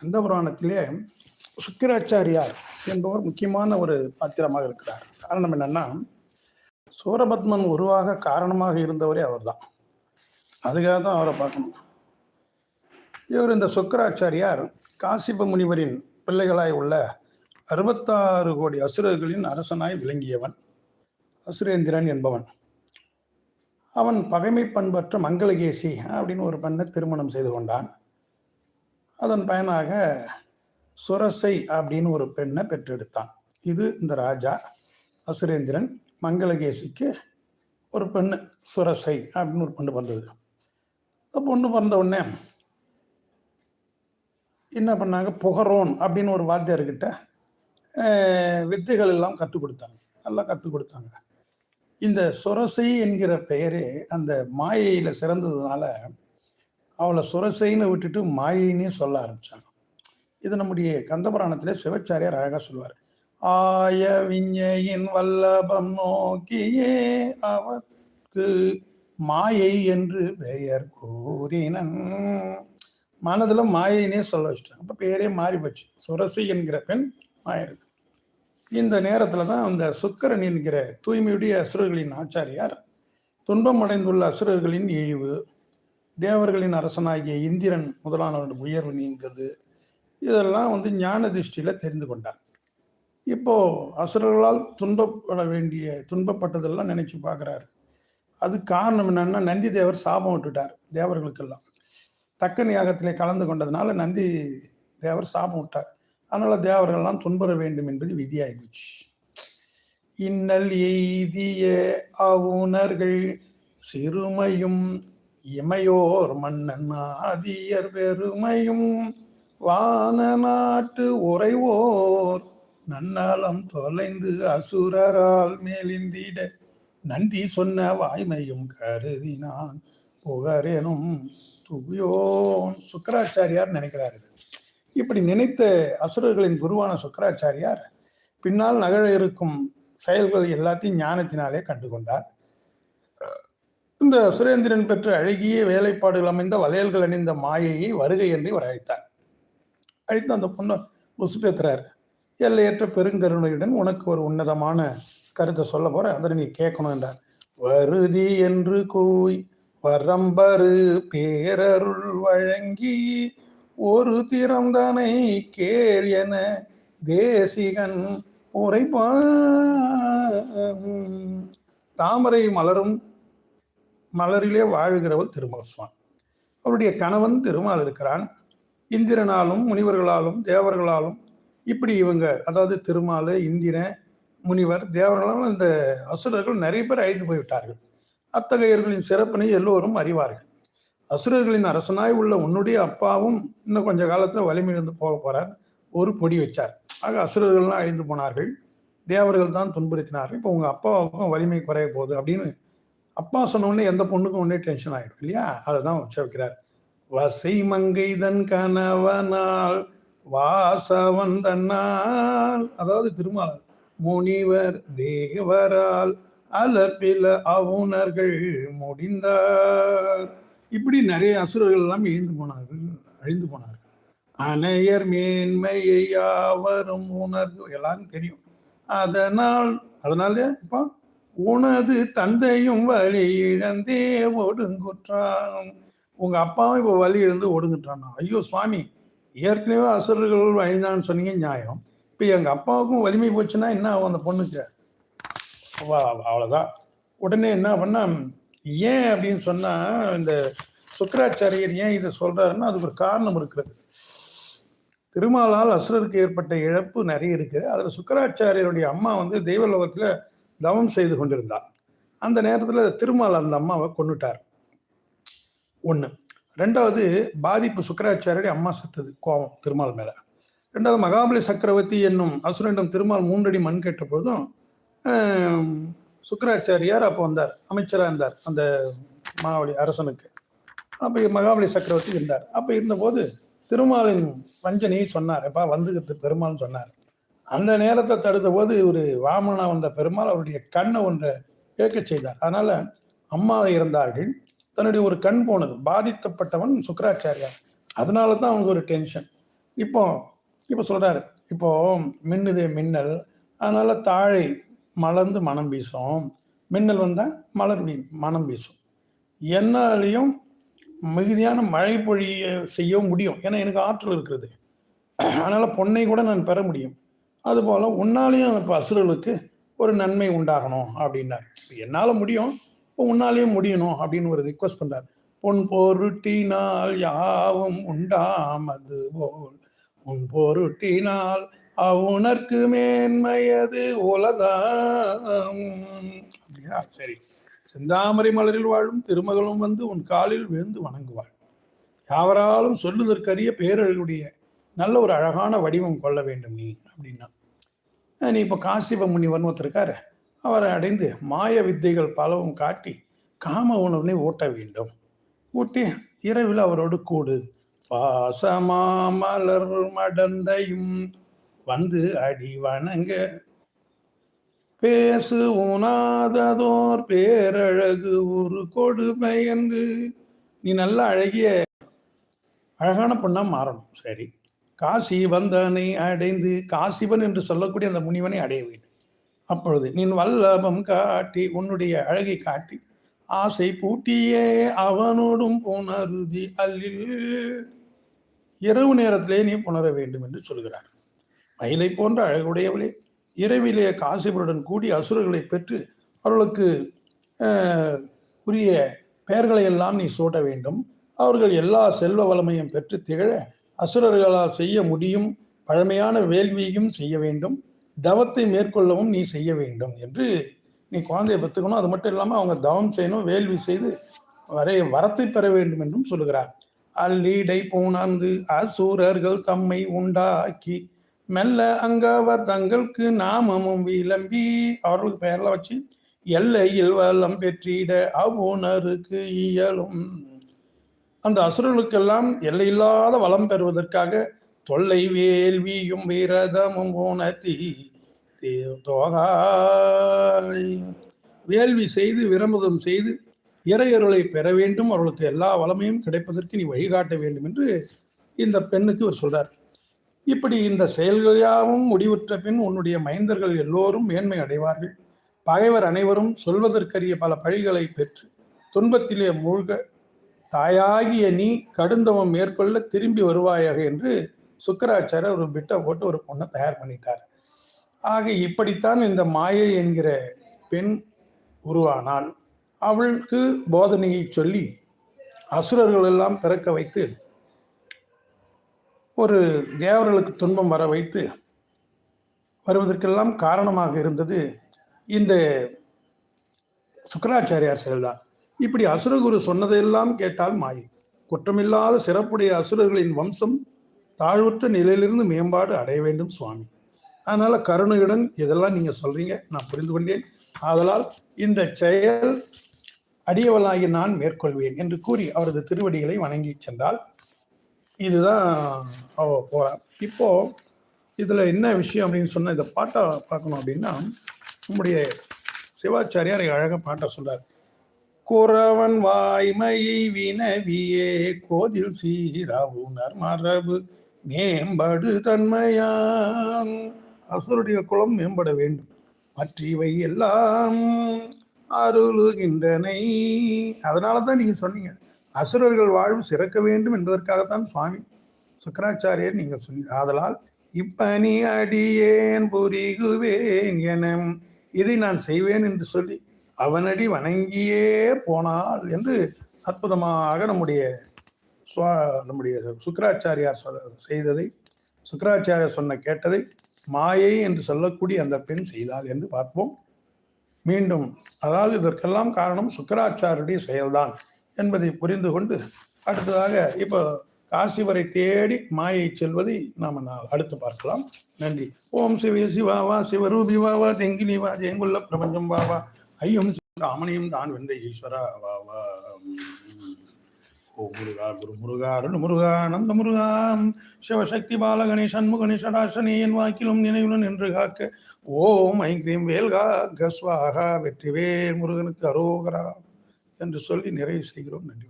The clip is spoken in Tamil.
கந்த புராணத்திலே சுக்கிராச்சாரியார் என்பவர் முக்கியமான ஒரு பாத்திரமாக இருக்கிறார். காரணம் என்னன்னா சூரபத்மன் உருவாக காரணமாக இருந்தவரே அவர்தான். அதுக்காக தான் அவரை பார்க்கணும். இவர் இந்த சுக்கராச்சாரியார் காசிப முனிவரின் பிள்ளைகளாய் உள்ள அறுபத்தாறு கோடி அசுரர்களின் அரசனாய் விளங்கியவன் அசுரேந்திரன் என்பவன். அவன் பகைமை பண்பற்ற மங்களகேசி அப்படின்னு ஒரு பெண்ணை திருமணம் செய்து கொண்டான். அதன் பயனாக சுரசை அப்படின்னு ஒரு பெண்ணை பெற்றெடுத்தான். இது இந்த ராஜா அசுரேந்திரன் மங்களகேசிக்கு ஒரு பெண்ணு சுரசை அப்படின்னு ஒரு பொண்ணு பிறந்தது அந்த பொண்ணு பிறந்த உடனே என்ன பண்ணாங்க? புகரோன் அப்படின்னு ஒரு வாத்தியார்கிட்ட வித்தைகள் எல்லாம் கற்றுக் கொடுத்தாங்க. நல்லா கற்றுக் கொடுத்தாங்க. இந்த சுரசை என்கிற பெயரே அந்த மாயையில் சிறந்ததுனால அவளை சுரசைன்னு விட்டுட்டு மாயின்னே சொல்ல ஆரம்பிச்சாங்க. இது நம்முடைய கந்தபுராணத்திலே சிவச்சாரியார் அழகா சொல்லுவார். ஆய விஞ்ஞையின் வல்லபம் நோக்கியே அவர்க்கு மாயை என்று பெயர் கூறினன். மனதுல மாயினே சொல்ல வச்சிட்டாங்க. அப்ப பேரே மாறி போச்சு. சுரசி என்கிற பெண் மாயிருக்கு இந்த நேரத்துல தான் அந்த சுக்கரன் என்கிற தூய்மையுடைய அசுரர்களின் ஆச்சாரியார் துன்பம் அடைந்துள்ள அசுரர்களின் இழிவு தேவர்களின் அரசனாகிய இந்திரன் முதலானவருடைய உயர்வு நீங்கிறது இதெல்லாம் வந்து ஞான திருஷ்டியில் தெரிந்து கொண்டார். இப்போ அசுரர்களால் துன்பப்பட வேண்டிய துன்பப்பட்டதெல்லாம் நினைச்சு பார்க்குறாரு. அது காரணம் என்னன்னா நந்தி தேவர் சாபம் விட்டுட்டார் தேவர்களுக்கெல்லாம். தக்கன் யாகத்திலே கலந்து கொண்டதுனால நந்தி தேவர் சாபம் விட்டார். அதனால தேவர்கள்லாம் துன்புற வேண்டும் என்பது விதியாகி போச்சு இன்னல் எய்திய அவுணர்கள் சிறுமையும் இமையோர் மன்னன் ஆதியர் பெருமையும் வான நாட்டு உறைவோர் நன்னலம் தொலைந்து அசுரரால் மேலிந்திட நந்தி சொன்ன வாய்மையும் கருதினான் புகரேனும் துயோன் சுக்கராச்சாரியார் நினைக்கிறார் இப்படி நினைத்த அசுரர்களின் குருவான சுக்கராச்சாரியார் பின்னால் நகழ இருக்கும் செயல்கள் எல்லாத்தையும் ஞானத்தினாலே கண்டு கொண்டார் இந்த சுரேந்திரன் பெற்ற அழகிய வேலைப்பாடுகள் அமைந்த வளையல்கள் அணிந்த மாயையை வருகை என்று இவர் அழைத்தார் அழைத்து அந்த பொண்ணை உசுப்பேத்துறாரு எல்லையற்ற பெருங்கருணையுடன் உனக்கு ஒரு உன்னதமான கருத்தை சொல்ல போற அதை நீ கேட்கணும் என்றார். வருதி என்று கூய் வரம்பரு பேரருள் வழங்கி ஒரு திறந்தனை கேள் என தேசிகன் உரைப்பான். தாமரை மலரும் மலரிலே வாழுகிறவள் திருமலசுவான் அவருடைய கணவன் திருமால் இருக்கிறான். இந்திரனாலும் முனிவர்களாலும் தேவர்களாலும் இப்படி இவங்க அதாவது திருமால் இந்திரன் முனிவர் தேவர்களாலும் இந்த அசுரர்கள் நிறைய பேர் அழிந்து போய்விட்டார்கள். அத்தகையர்களின் சிறப்பினை எல்லோரும் அறிவார்கள். அசுரர்களின் அரசனாய் உள்ள உன்னுடைய அப்பாவும் இன்னும் கொஞ்ச காலத்தில் வலிமிழந்து போக போகிறார் ஒரு பொடி வச்சார். ஆக அசுரர்கள்லாம் அழிந்து போனார்கள். தேவர்கள் தான் துன்புறுத்தினார்கள். இப்போ உங்கள் அப்பாவுக்கும் வலிமை குறைய போகுது அப்படின்னு அப்பா சொன்னோடனே எந்த பொண்ணுக்கும் ஒன்றே டென்ஷன் ஆகிடும் இல்லையா? அதை தான் உச்சரிக்கிறார். வசை மங்கைதன் கணவனால் வாசவன் தன்னால் அதாவது திருமாலர் முனிவர் தேவரால் அலப்பில அவுணர்கள் முடிந்தார். இப்படி நிறைய அசுரர்கள் எல்லாம் இழிந்து போனார்கள் அழிந்து போனார்கள். அணையர் மேன்மையை யாவரும் உணர்ந்து எல்லாரும் தெரியும். அதனால் அதனால இப்போ உனது தந்தையும் வழி இழந்தே ஒடுங்குற்றான். உங்க அப்பாவும் இப்போ வழி இழந்து ஒடுங்குட்டானா ஐயோ சுவாமி ஏற்கனவே அசுரர்கள் அழிந்தான்னு சொன்னீங்க நியாயம். இப்போ எங்கள் அப்பாவுக்கும் வலிமை போச்சுன்னா என்ன ஆகும் அந்த பொண்ணுக்கு? அவ்வளோதான் உடனே என்ன பண்ணா ஏன் அப்படின்னு சொன்னால் இந்த சுக்கராச்சாரியர் ஏன் இதை சொல்கிறாருன்னா அதுக்கு ஒரு காரணம் இருக்கிறது. திருமாலால் அசுரருக்கு ஏற்பட்ட இழப்பு நிறைய இருக்குது அதில் சுக்கராச்சாரியருடைய அம்மா வந்து தெய்வலோகத்துல தவம் செய்து கொண்டிருந்தார் அந்த நேரத்தில் திருமால் அந்த அம்மாவை கொண்டுட்டார் ஒன்று ரெண்டாவது பாதிப்பு சுக்கராச்சாரியடி அம்மா செத்தது கோபம் திருமால் மேலே. ரெண்டாவது மகாபலி சக்கரவர்த்தி என்னும் அசுரனிடம் திருமால் மூன்றடி மண் கேட்ட போதும் சுக்கராச்சாரியார் அப்போ வந்தார். அமைச்சராக இருந்தார் அந்த மாவழி அரசனுக்கு. அப்போ மகாபலி சக்கரவர்த்தி இருந்தார். அப்போ இருந்தபோது திருமாலின் வஞ்சனையை சொன்னார். எப்பா வந்துகிட்டு பெருமாள்னு சொன்னார். அந்த நேரத்தை தடுத்த போது ஒரு வாமனா வந்த பெருமாள் அவருடைய கண்ணை ஒன்றை கேட்க செய்தார். அதனால அம்மா இறந்தார்கள் தன்னுடைய ஒரு கண் போனது. பாதித்தப்பட்டவன் சுக்கராச்சாரியார். அதனால தான் அவனுக்கு ஒரு டென்ஷன் இப்போ இப்போ சொல்றாரு. இப்போ மின்னுதே மின்னல். அதனால தாழை மலர்ந்து மனம் வீசும். மின்னல் வந்தால் மலர் மனம் வீசும். என்னாலையும் மிகுதியான மழை பொழிய செய்யவும் முடியும். ஏன்னா எனக்கு ஆற்றல் இருக்கிறது. அதனால் பொன்னை கூட நான் பெற முடியும். அதுபோல் உன்னாலையும் இப்போ அசுரர்களுக்கு ஒரு நன்மை உண்டாகணும் அப்படின்னார். என்னால் முடியும்? இப்போ உன்னாலேயும் முடியணும் அப்படின்னு ஒரு ரிக்வஸ்ட் பண்ணுறார் பொன் பொருட்டினால் யாவும் உண்டாமது போல். உன் பொருட்டினால் அவுணர்க்கு மேன்மையது உலகம். அப்படியா? சரி. செந்தாமரை மலரில் வாழும் திருமகளும் வந்து உன் காலில் விழுந்து வணங்குவாள். யாவராலும் சொல்லுதற்கரிய பேரழகுடைய நல்ல ஒரு அழகான வடிவம் கொள்ள வேண்டும் நீ அப்படின்னா. நீ இப்போ காசிப முனிவர்னு ஒருத்தர் அவரை அடைந்து மாய வித்தைகள் பலவும் காட்டி காம உணவினை ஊட்ட வேண்டும். ஊட்டி இரவில் அவரோடு கூடு. பாசமாமலர் மடந்தையும் வந்து அடி வணங்க. பேசு உணாததோர் பேரழகு ஒரு கொடுமையந்து நீ நல்லா அழகிய அழகான பொண்ணா மாறணும். சரி. காசி வந்தனை அடைந்து காசிவன் என்று சொல்லக்கூடிய அந்த முனிவனை அடைய வேண்டும். அப்பொழுது நீ வல்லபம் காட்டி உன்னுடைய அழகை காட்டி ஆசை பூட்டியே அவனோடும் புணருதி அல்லில் இரவு நேரத்திலே நீ புணர வேண்டும் என்று சொல்கிறார். மயிலை போன்ற அழகுடையவளே இரவிலே காசிபருடன் கூடி அசுரர்களை பெற்று அவர்களுக்கு உரிய பெயர்களை எல்லாம் நீ சூட்ட வேண்டும். அவர்கள் எல்லா செல்வ வளமையும் பெற்று திகழ அசுரர்களால் செய்ய முடியும் பழமையான வேள்வியையும் செய்ய வேண்டும் தவத்தை மேற்கொள்ளவும் நீ செய்ய வேண்டும் என்று நீ குழந்தையை பெற்றுக்கணும். அது மட்டும் இல்லாமல் அவங்க தவம் செய்யணும் வேள்வி செய்து வரைய வரத்தை பெற வேண்டும் என்றும் சொல்லுகிறார். அல்லீடை பூணாந்து அசூரர்கள் தம்மை உண்டாக்கி மெல்ல அங்கவர் தங்களுக்கு நாமமும் விளம்பி அவர்களுக்கு பெயர்ல வச்சு எல்லையில் வல்லம் பெற்றிட அவுணருக்கு இயலும். அந்த அசுரர்களுக்கெல்லாம் எல்லையில்லாத வளம் பெறுவதற்காக தொல்லை வேள்வியும் வீரதமும் உணர்த்தி தோகாய் வேள்வி செய்து விரமுதம் செய்து இறையருளை பெற வேண்டும். அவர்களுக்கு எல்லா வளமையும் கிடைப்பதற்கு நீ வழிகாட்ட வேண்டும் என்று இந்த பெண்ணுக்கு இவர் சொல்றார். இப்படி இந்த செயல்கள் யாவும் முடிவுற்ற பின் உன்னுடைய மைந்தர்கள் எல்லோரும் மேன்மை அடைவார்கள். பகைவர் அனைவரும் சொல்வதற்கரிய பல பழிகளை பெற்று துன்பத்திலே மூழ்க தாயாகிய நீ கடுந்தவம் மேற்கொள்ள திரும்பி வருவாயாக என்று சுக்கராச்சாரர் ஒரு பிட்டை போட்டு ஒரு பொண்ணை தயார் பண்ணிட்டார். ஆக இப்படித்தான் இந்த மாயை என்கிற பெண் உருவானால் அவளுக்கு போதனையை சொல்லி அசுரர்கள் எல்லாம் பிறக்க வைத்து ஒரு தேவர்களுக்கு துன்பம் வர வைத்து வருவதற்கெல்லாம் காரணமாக இருந்தது இந்த சுக்கராச்சாரியார் செயல்தான். இப்படி அசுரகுரு சொன்னதையெல்லாம் கேட்டால் மாயை. குற்றமில்லாத சிறப்புடைய அசுரர்களின் வம்சம் தாழ்வுற்ற நிலையிலிருந்து மேம்பாடு அடைய வேண்டும் சுவாமி. அதனால் கருணையுடன் இதெல்லாம் நீங்கள் சொல்கிறீங்க நான் புரிந்து கொண்டேன். ஆதலால் இந்த செயல் அடியவளாகி நான் மேற்கொள்வேன் என்று கூறி அவரது திருவடிகளை வணங்கி சென்றால் இதுதான் அவ போறா. இப்போது இதில் என்ன விஷயம் அப்படின்னு சொன்ன இந்த பாட்டை பார்க்கணும் அப்படின்னா நம்முடைய சிவாச்சாரியார் அழகா பாட்டை சொல்கிறார் குறவன் வாய்மையை வினவியே கோதில் சீராவுணர் மரபு மேம்படு தன்மையான் அசுருடைய குலம் மேம்பட வேண்டும். மற்றவை எல்லாம் அருளுகின்றனை. அதனால தான் நீங்க சொன்னீங்க அசுரர்கள் வாழ்வு சிறக்க வேண்டும் என்பதற்காகத்தான் சுவாமி சுக்கராச்சாரியர் நீங்க சொன்னீங்க. ஆதலால் இப்பணி அடியேன் புரிகுவேன் என இதை நான் செய்வேன் என்று சொல்லி அவனடி வணங்கியே போனால் என்று அற்புதமாக நம்முடைய சுவா நம்முடைய சுக்கராச்சாரியார் சொல்ல செய்ததை சுக்கராச்சாரியார் சொன்ன கேட்டதை மாயை என்று சொல்லக்கூடிய அந்த பெண் செய்தாள் என்று பார்ப்போம். மீண்டும் அதாவது இதற்கெல்லாம் காரணம் சுக்கராச்சாரியுடைய செயல்தான் என்பதை புரிந்து கொண்டு அடுத்ததாக இப்போ காசி வரை தேடி மாயை செல்வதை நாம் அடுத்து பார்க்கலாம். நன்றி. ஓம் சிவ வா சிவரூபி வா வா தெங்கினி வா ஜெயங்குள்ள பிரபஞ்சம் வா வா. ஐயம் அமனையும் தான் வெந்த ஈஸ்வரா ஓ முருகா குரு முருகா அருண் முருகா நந்த முருகா சிவசக்தி பால கணேசன் முகணேசடாசனி என் வாக்கிலும் நினைவுடன் என்று காக்க. ஓம் ஐங்கிரீம் வேல்கா கஸ்வாகா வெற்றிவேல் முருகனுக்கு அரோகரா என்று சொல்லி நிறைவு செய்கிறோம். நன்றி